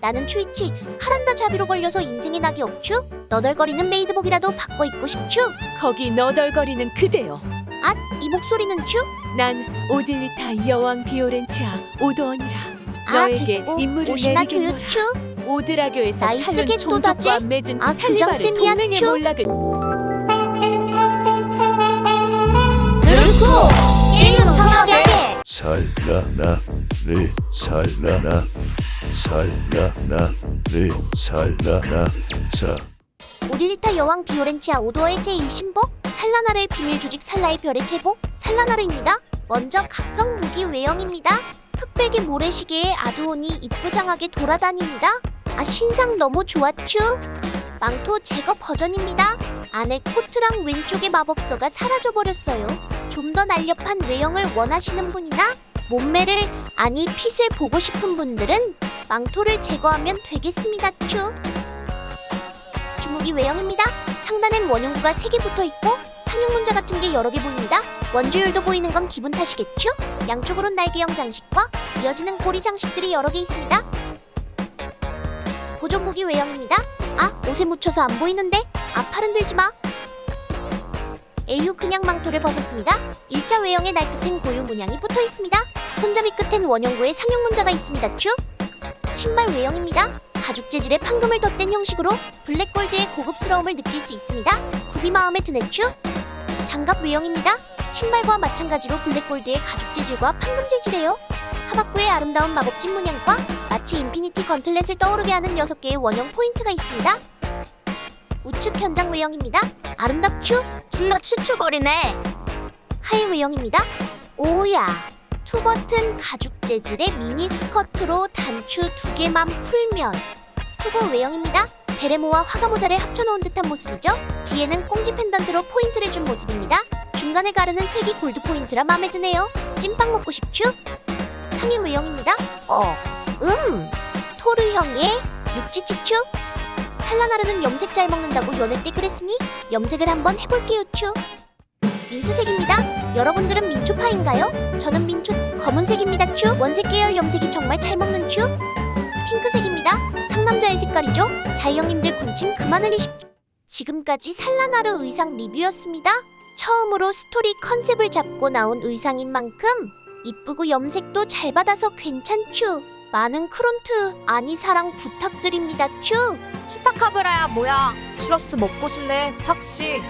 나는 추이치 카란다 자비로 걸려서 인생의 낙이 없추 너덜거리는 메이드복이라도 바꿔 입고 싶추 거기 너덜거리는 그대여. 앗이 목소리는 추 난 오딜리타 여왕 비오렌치아 오도원이라. 아, 너에게 됐고, 임무를 옷이나 내리겠노라. 조유추 오드라교에서 나이스 살른 겟도다지? 총족과 맺은 아, 규정쌤이야, 동맹의 추. 몰락을 살라나 리 살라나 살라나 리 살라나 사 오딜리타 여왕 비오렌치아 오도어의 제1신복 살라나르의 비밀 조직 살라의 별의 제복 살라나르입니다. 먼저 각성 무기 외형입니다. 흑백의 모래시계에 아두온이 이쁘장하게 돌아다닙니다. 아 신상 너무 좋았쥬. 망토 제거 버전입니다. 안에 코트랑 왼쪽의 마법서가 사라져버렸어요. 좀 더 날렵한 외형을 원하시는 분이나 몸매를 아니 핏을 보고 싶은 분들은 망토를 제거하면 되겠습니다. 쭈. 주무기 외형입니다. 상단엔 원형구가 3개 붙어 있고 상형 문자 같은 게 여러 개 보입니다. 원주율도 보이는 건 기분 탓이겠죠? 양쪽으론 날개형 장식과 이어지는 고리 장식들이 여러 개 있습니다. 보존 무기 외형입니다. 아, 옷에 묻혀서 안 보이는데? 아, 팔은 들지 마. AU 그냥 망토를 벗었습니다. 일자 외형의 날 끝엔 고유 문양이 붙어 있습니다. 손잡이 끝엔 원형구의 상형 문자가 있습니다. 쭉. 신발 외형입니다. 가죽 재질의 판금을 덧댄 형식으로 블랙 골드의 고급스러움을 느낄 수 있습니다. 굽이 마음에 드네 쭈. 장갑 외형입니다. 신발과 마찬가지로 블랙 골드의 가죽 재질과 판금 재질이에요. 하박구의 아름다운 마법진 문양과 마치 인피니티 건틀렛을 떠오르게 하는 6개의 원형 포인트가 있습니다. 우측 현장 외형입니다. 아름답추 존나 추추거리네. 하이 외형입니다. 오야. 투버튼 가죽 재질의 미니 스커트로 단추 두 개만 풀면 투구 외형입니다. 베레모와 화가 모자를 합쳐놓은 듯한 모습이죠. 뒤에는 꽁지 펜던트로 포인트를 준 모습입니다. 중간에 가르는 색이 골드 포인트라 마음에 드네요. 찐빵 먹고 싶추? 상의 외형입니다. 어, 음, 토르형의 육지치추? 살라나르는 염색 잘 먹는다고 연애 때 그랬으니 염색을 한번 해볼게요 추. 민트색입니다. 여러분들은 민초파인가요? 저는 민초 검은색입니다. 추 원색 계열 염색이 정말 잘 먹는 추. 핑크색입니다. 상남자의 색깔이죠. 자이형님들 군침 그만 흘리십시오. 지금까지 살라나르 의상 리뷰였습니다. 처음으로 스토리 컨셉을 잡고 나온 의상인 만큼 이쁘고 염색도 잘 받아서 괜찮추. 많은 크론트 아니 사랑 부탁드립니다. 추. 슈파카브라야 뭐야? 추러스 먹고 싶네. 확시.